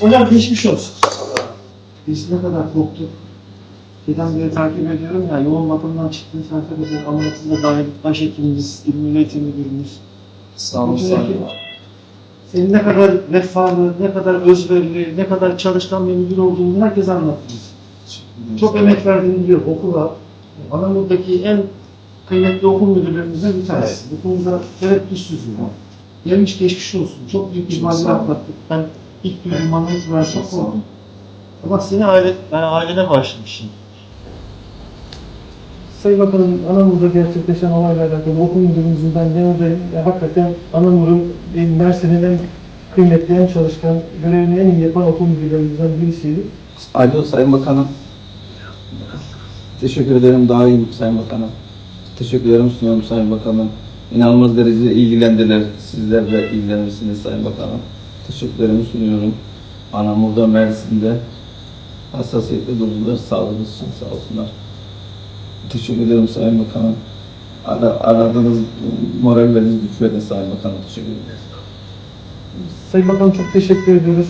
Hocam geçmiş olsun. Biz ne kadar korktuk. Şeyden beri takip ediyorum ya, yoğun bakımdan çıktığın saate kadar ameliyatında gayet başhekimimiz, il milli müdürümüz. Sağ olun, sağ olun. Senin ne kadar vefalı, ne kadar özverili, ne kadar çalışkan bir müdür olduğunu herkes anlattı bize. Çok emek verdiğini biliyor okula. Anadolu'daki en kıymetli okul müdürlerimizden bir tanesi. Bu konuda tereddütsüz. Gelmiş geçmiş olsun. Çok büyük bir mali atlattık. Ben ilk duyduğum anı itibaren çok korktum. Ama seni aile, ben ailene bağışlamışım. Sayın Bakanım, Anamur'da gerçekleşen olayla alakalı okul müdürümüzün ben yanındayım. Ya, hakikaten Anamur'un e, Mersin'in en kıymetli, en çalışkan, görevini en iyi yapan okul müdürlerimizden birisiydi. Alo Sayın Bakanım. Teşekkür ederim daim Sayın Bakanım. Teşekkürlerimi sunuyorum Sayın Bakanım. İnanılmaz derecede ilgilendiler. Sizler de ilgilenmişsiniz Sayın Bakanım. Teşekkürlerimi sunuyorum. Anamur'da Mersin'de hassasiyetle durdular. Sağlığınız için sağ olsunlar. Teşekkür ederim Sayın Bakanım. Ara, aradığınız moralleriniz güçledin Sayın Bakanım. Teşekkür ederim. Sayın Bakanım çok teşekkür ediyoruz.